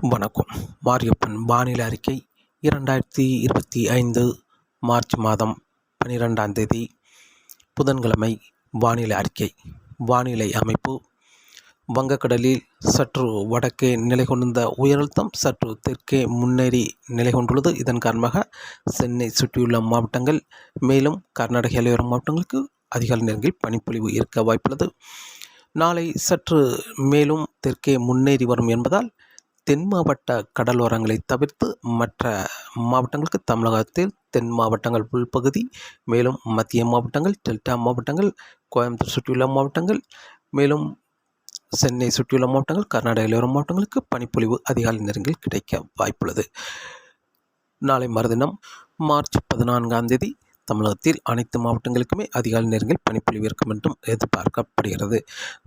வணக்கம். மாரியப்பன் வானிலை அறிக்கை இரண்டாயிரத்தி இருபத்தி ஐந்து மார்ச் மாதம் பன்னிரெண்டாம் தேதி. புதன்கிழமை வானிலை அறிக்கை. வானிலை அமைப்பு. வங்கக்கடலில் சற்று வடக்கே நிலை கொண்டிருந்த உயரழுத்தம் சற்று தெற்கே முன்னேறி நிலை கொண்டுள்ளது. இதன் காரணமாக சென்னை சுற்றியுள்ள மாவட்டங்கள் மேலும் கர்நாடக எல்லையோர மாவட்டங்களுக்கு அதிகாலை நேரங்களில் பனிப்பொழிவு இருக்க வாய்ப்புள்ளது. நாளை சற்று மேலும் தெற்கே முன்னேறி வரும் என்பதால் தென் மாவட்ட கடலோரங்களை தவிர்த்து மற்ற மாவட்டங்களுக்கு தமிழகத்தில் தென் மாவட்டங்கள் உள்பகுதி மேலும் மத்திய மாவட்டங்கள் டெல்டா மாவட்டங்கள் கோயம்புத்தூர் சுற்றியுள்ள மாவட்டங்கள் மேலும் சென்னை சுற்றியுள்ள மாவட்டங்கள் கர்நாடக எல்லையோர மாவட்டங்களுக்கு பனிப்பொழிவு அதிகாலை நேரங்களில் கிடைக்க வாய்ப்புள்ளது. நாளை மறுதினம் மார்ச் பதினான்காம் தேதி தமிழகத்தில் அனைத்து மாவட்டங்களுக்குமே அதிகாலை நேரங்களில் பனிப்பொழிவு இருக்கும் என்றும் எதிர்பார்க்கப்படுகிறது.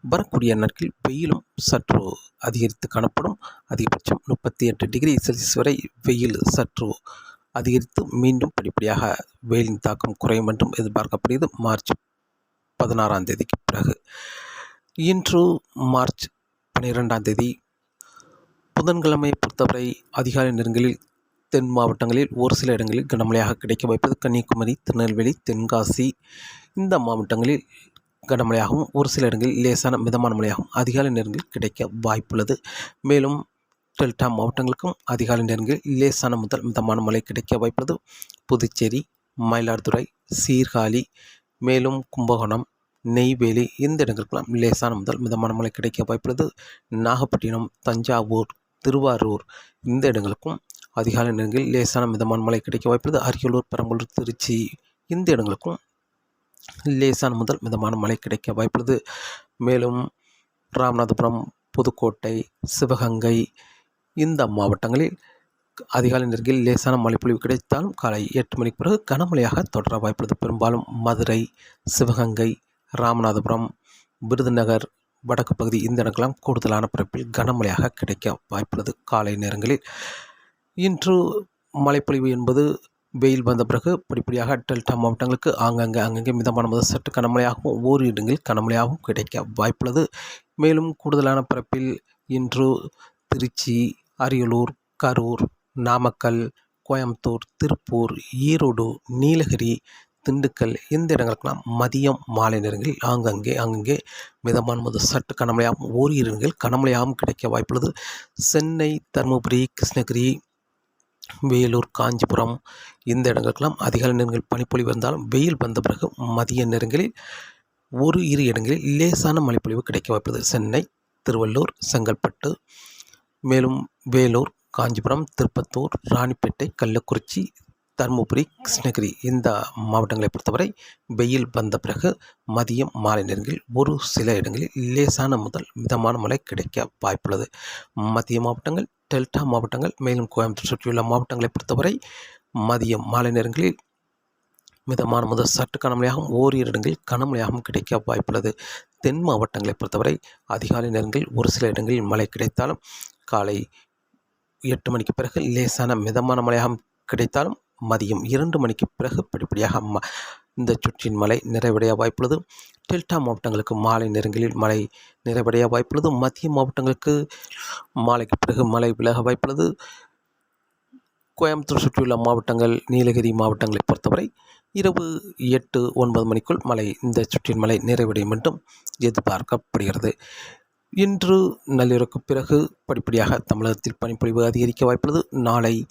வரக்கூடிய நாட்களில் வெயிலும் சற்று அதிகரித்து காணப்படும். அதிகபட்சம் முப்பத்தி எட்டு டிகிரி செல்சியஸ் வரை வெயில் சற்று அதிகரித்து மீண்டும் படிப்படியாக வெயிலின் தாக்கம் குறையும் என்றும் எதிர்பார்க்கப்படுகிறது. மார்ச் பதினாறாம் தேதிக்கு பிறகு. இன்று மார்ச் பன்னிரெண்டாம் தேதி. புதன்கிழமை பொறுத்தவரை அதிகாலை நேரங்களில் தென் மாவட்டங்களில் ஒரு சில இடங்களில் கனமழையாக கிடைக்க வாய்ப்பது கன்னியாகுமரி திருநெல்வேலி தென்காசி. இந்த மாவட்டங்களில் கனமழையாகவும் ஒரு சில இடங்களில் லேசான மிதமான மழையாகவும் அதிகாலை நேரங்களில் கிடைக்க வாய்ப்புள்ளது. மேலும் டெல்டா மாவட்டங்களுக்கும் அதிகாலை நேரங்களில் லேசான முதல் மிதமான மழை கிடைக்க வாய்ப்புள்ளது. புதுச்சேரி மயிலாடுதுறை சீர்காழி மேலும் கும்பகோணம் நெய்வேலி இந்த இடங்களுக்கெல்லாம் லேசான முதல் மிதமான மழை கிடைக்க வாய்ப்புள்ளது. நாகப்பட்டினம் தஞ்சாவூர் திருவாரூர் இந்த இடங்களுக்கும் அதிகாலை நேரங்களில் லேசான மிதமான மழை கிடைக்க வாய்ப்புள்ளது. அரியலூர் பெரம்பலூர் திருச்சி இந்த இடங்களுக்கும் லேசான முதல் மிதமான மழை கிடைக்க வாய்ப்புள்ளது. மேலும் ராமநாதபுரம் புதுக்கோட்டை சிவகங்கை இந்த மாவட்டங்களில் அதிகாலை நேரங்களில் லேசான மழைப்பொழிவு கிடைத்தாலும் காலை எட்டு மணிக்கு பிறகு கனமழையாக தொடர வாய்ப்புள்ளது. பெரும்பாலும் மதுரை சிவகங்கை ராமநாதபுரம் விருதுநகர் வடக்கு பகுதி இந்த இடங்களாம் கூடுதலான பிறப்பில் கனமழையாக கிடைக்க வாய்ப்புள்ளது. காலை நேரங்களில் இன்று மழைப்பொழிவு என்பது வெயில் வந்த பிறகு படிப்படியாக டெல்டா மாவட்டங்களுக்கு ஆங்கங்கே அங்கங்கே மிதமான முதல் சற்று கனமழையாகவும் ஓரிரு இடங்களில் கனமழையாகவும் கிடைக்க வாய்ப்புள்ளது. மேலும் கூடுதலான பரப்பில் இன்று திருச்சி அரியலூர் கரூர் நாமக்கல் கோயம்புத்தூர் திருப்பூர் ஈரோடு நீலகிரி திண்டுக்கல் இந்த இடங்களுக்கெல்லாம் மதியம் மாலை நேரங்களில் ஆங்கங்கே அங்கங்கே மிதமான முதல் சற்று கனமழையாகவும் ஓரிரு இடங்களில் கனமழையாகவும் கிடைக்க வாய்ப்புள்ளது. சென்னை தருமபுரி கிருஷ்ணகிரி வேலூர் காஞ்சிபுரம் இந்த இடங்களுக்கெல்லாம் அதிகாலை நேரங்களில் பனிப்பொழிவு வந்தாலும் வெயில் வந்த பிறகு மதிய நேரங்களில் ஒரு இரு இடங்களில் லேசான மழைப்பொழிவு கிடைக்க வாய்ப்புள்ளது. சென்னை திருவள்ளூர் செங்கல்பட்டு மேலும் வேலூர் காஞ்சிபுரம் திருப்பத்தூர் ராணிப்பேட்டை கள்ளக்குறிச்சி தருமபுரி கிருஷ்ணகிரி இந்த மாவட்டங்களை பொறுத்தவரை வெயில் வந்த பிறகு மதியம் மாலை நேரங்களில் ஒரு சில இடங்களில் லேசான முதல் மிதமான மழை கிடைக்க வாய்ப்புள்ளது. மத்திய மாவட்டங்கள் டெல்டா மாவட்டங்கள் மேலும் கோயம்புத்தூர் சுற்றியுள்ள மாவட்டங்களை பொறுத்தவரை மதியம் மாலை நேரங்களில் மிதமான முதல் சற்று கனமழையாகவும் ஓரிரு இடங்களில் கனமழையாகவும் கிடைக்க வாய்ப்புள்ளது. தென் மாவட்டங்களை பொறுத்தவரை அதிகாலை நேரங்களில் ஒரு சில இடங்களில் மழை கிடைத்தாலும் காலை எட்டு மணிக்கு பிறகு லேசான மிதமான மழையாகவும் கிடைத்தாலும் மதியம் இரண்டு மணிக்கு பிறகு படிப்படியாக ம இந்த சுற்றின் மழை நிறைவடைய வாய்ப்புள்ளது. டெல்டா மாவட்டங்களுக்கு மாலை நேரங்களில் மழை நிறைவடைய வாய்ப்புள்ளது. மத்திய மாவட்டங்களுக்கு மாலைக்கு பிறகு மழை விலக வாய்ப்புள்ளது. கோயம்புத்தூர் சுற்றியுள்ள மாவட்டங்கள் நீலகிரி மாவட்டங்களை பொறுத்தவரை இரவு எட்டு ஒன்பது மணிக்குள் மழை இந்த சுற்றின் மழை நிறைவடையும் என்றும் எதிர்பார்க்கப்படுகிறது. இன்று நள்ளிரவுக்கு பிறகு படிப்படியாக தமிழகத்தில் பனிப்பொழிவு அதிகரிக்க வாய்ப்புள்ளது. நாளை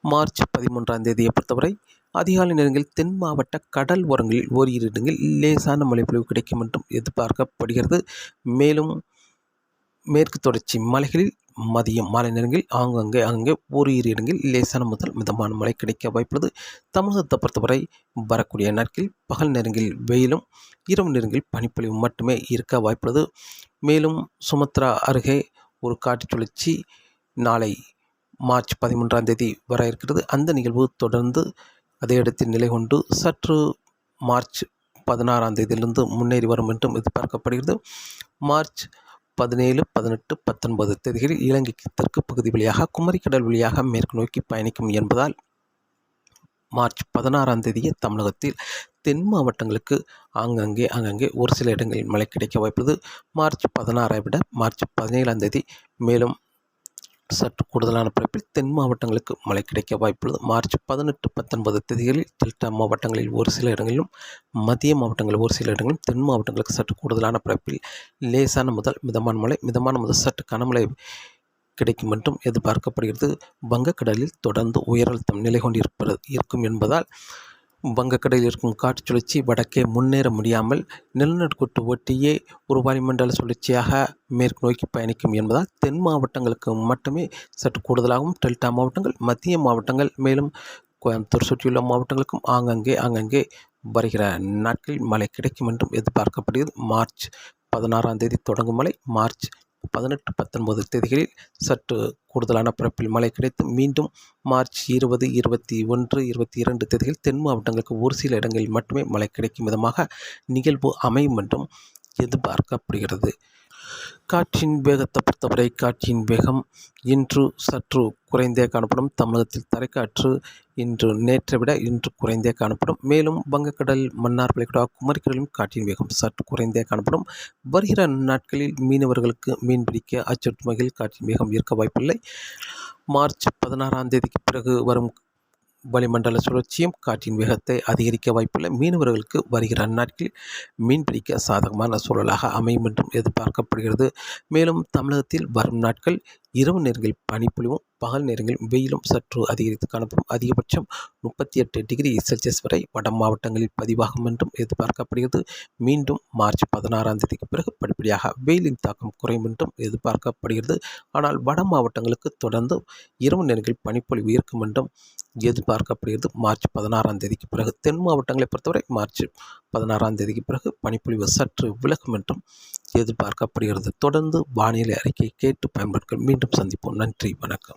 மார்ச் பதிமூன்றாம் தேதியை பொறுத்தவரை அதிகாலை நேரங்களில் தென் மாவட்ட கடல் ஓரங்களில் ஓரிரு இடங்களில் லேசான மழைப்பொழிவு கிடைக்கும் என்றும் எதிர்பார்க்கப்படுகிறது. மேலும் மேற்கு தொடர்ச்சி மலைகளில் மதியம் மாலை நேரங்களில் ஆங்கங்கே அங்கே ஓரிரு இடங்களில் லேசான முதல் மிதமான மழை கிடைக்க வாய்ப்புள்ளது. தமிழகத்தை பொறுத்தவரை வரக்கூடிய நாட்களில் பகல் நேரங்களில் வெயிலும் இரவு நேரங்களில் பனிப்பொழிவு மட்டுமே இருக்க வாய்ப்புள்ளது. மேலும் சுமத்ரா அருகே ஒரு காற்று சுழற்சி நாளை மார்ச் பதிமூன்றாம் தேதி வர இருக்கிறது. அந்த நிகழ்வு தொடர்ந்து அதே இடத்தில் நிலை கொண்டு சற்று மார்ச் பதினாறாம் தேதியிலிருந்து முன்னேறி வரும் என்றும் எதிர்பார்க்கப்படுகிறது. மார்ச் பதினேழு பதினெட்டு பத்தொன்பது தேதிகளில் இலங்கைக்கு தெற்கு பகுதி வழியாக குமரிக்கடல் வழியாக மேற்கு நோக்கி பயணிக்கும் என்பதால் மார்ச் பதினாறாம் தேதியே தமிழகத்தில் தென் மாவட்டங்களுக்கு ஆங்கங்கே அங்கங்கே ஒரு சில இடங்களில் மழை கிடைக்க வாய்ப்புள்ளது. மார்ச் பதினாறை விட மார்ச் பதினேழாம் தேதி மேலும் சற்று கூடுதலான பிறப்பில் தென் மாவட்டங்களுக்கு மழை கிடைக்க வாய்ப்புள்ளது. மார்ச் பதினெட்டு பத்தொன்பது தேதிகளில் டெல்டா மாவட்டங்களில் ஒரு சில இடங்களிலும் மத்திய மாவட்டங்களில் ஒரு சில இடங்களிலும் தென் மாவட்டங்களுக்கு சற்று கூடுதலான பிறப்பில் லேசான முதல் மிதமான மழை மிதமான முதல் சற்று கனமழை கிடைக்கும் என்றும் எதிர்பார்க்கப்படுகிறது. வங்கக்கடலில் தொடர்ந்து உயரழுத்தம் நிலை கொண்டிருப்பது இருக்கும் என்பதால் வங்கக்கடையில் இருக்கும் காற்று சுழற்சி வடக்கே முன்னேற முடியாமல் நிலநடுக்கோட்டு ஒட்டியே ஒரு வளிமண்டல சுழற்சியாக மேற்கு நோக்கி பயணிக்கும் என்பதால் தென் மாவட்டங்களுக்கு மட்டுமே சற்று கூடுதலாகவும் டெல்டா மாவட்டங்கள் மத்திய மாவட்டங்கள் மேலும் கோயம்புத்தூர் சுற்றியுள்ள மாவட்டங்களுக்கும் ஆங்கங்கே ஆங்கங்கே வருகிற நாட்களில் மழை கிடைக்கும் என்றும் எதிர்பார்க்கப்படுகிறது. மார்ச் பதினாறாம் தேதி தொடங்கும் மழை மார்ச் பதினெட்டு பத்தொன்பது தேதிகளில் சற்று கூடுதலான பரப்பில் மழை கிடைத்து மீண்டும் மார்ச் இருபது இருபத்தி ஒன்று இருபத்தி இரண்டு தேதிகளில் தென் மாவட்டங்களுக்கு ஒரு சில இடங்களில் மட்டுமே மழை கிடைக்கும் விதமாக நிகழ்வு அமையும் என்றும் எதிர்பார்க்கப்படுகிறது. காற்றின் வேகத்தை பொறுத்தவரை காற்றின் வேகம் இன்று சற்று குறைந்தே காணப்படும். தமிழகத்தில் தரைக்காற்று இன்று நேற்றை விட இன்று குறைந்தே காணப்படும். மேலும் வங்கக்கடல் மன்னார் வளைகுடா குமரிக்கடலும் காற்றின் வேகம் சற்று குறைந்தே காணப்படும். வருகிற நாட்களில் மீனவர்களுக்கு மீன்பிடிக்க அச்சுறுத்தும் வகையில் காற்றின் வேகம் இருக்க வாய்ப்பில்லை. மார்ச் பதினாறாம் தேதிக்கு பிறகு வரும் வளிமண்டல சுழற்சியும் காற்றின் வேகத்தை அதிகரிக்க வாய்ப்புள்ள மீனவர்களுக்கு வருகிற நாட்களில் மீன்பிடிக்க சாதகமான சூழலாக அமையும் என்றும் எதிர்பார்க்கப்படுகிறது. மேலும் தமிழகத்தில் வரும் நாட்கள் இரவு நேரங்களில் பனிப்பொழிவும் பகல் நேரங்களில் வெயிலும் சற்று அதிகரித்து காணப்படும். அதிகபட்சம் முப்பத்தி எட்டு டிகிரி செல்சியஸ் வரை வட மாவட்டங்களில் பதிவாகும் என்றும் எதிர்பார்க்கப்படுகிறது. மீண்டும் மார்ச் பதினாறாம் தேதிக்கு பிறகு படிப்படியாக வெயிலின் தாக்கம் குறையும் என்றும் எதிர்பார்க்கப்படுகிறது. ஆனால் வட மாவட்டங்களுக்கு தொடர்ந்து இரவு நேரங்களில் பனிப்பொழிவு இருக்கும் என்றும் எதிர்பார்க்கப்படுகிறது. மார்ச் பதினாறாம் தேதிக்கு பிறகு தென் மாவட்டங்களை பொறுத்தவரை மார்ச் பதினாறாம் தேதிக்கு பிறகு பனிப்பொழிவு சற்று விலகும் என்றும் எதிர்பார்க்கப்படுகிறது. தொடர்ந்து வானிலை அறிக்கை கேட்டு பயன்படுத்த மீண்டும் சந்திப்போம். நன்றி. வணக்கம்.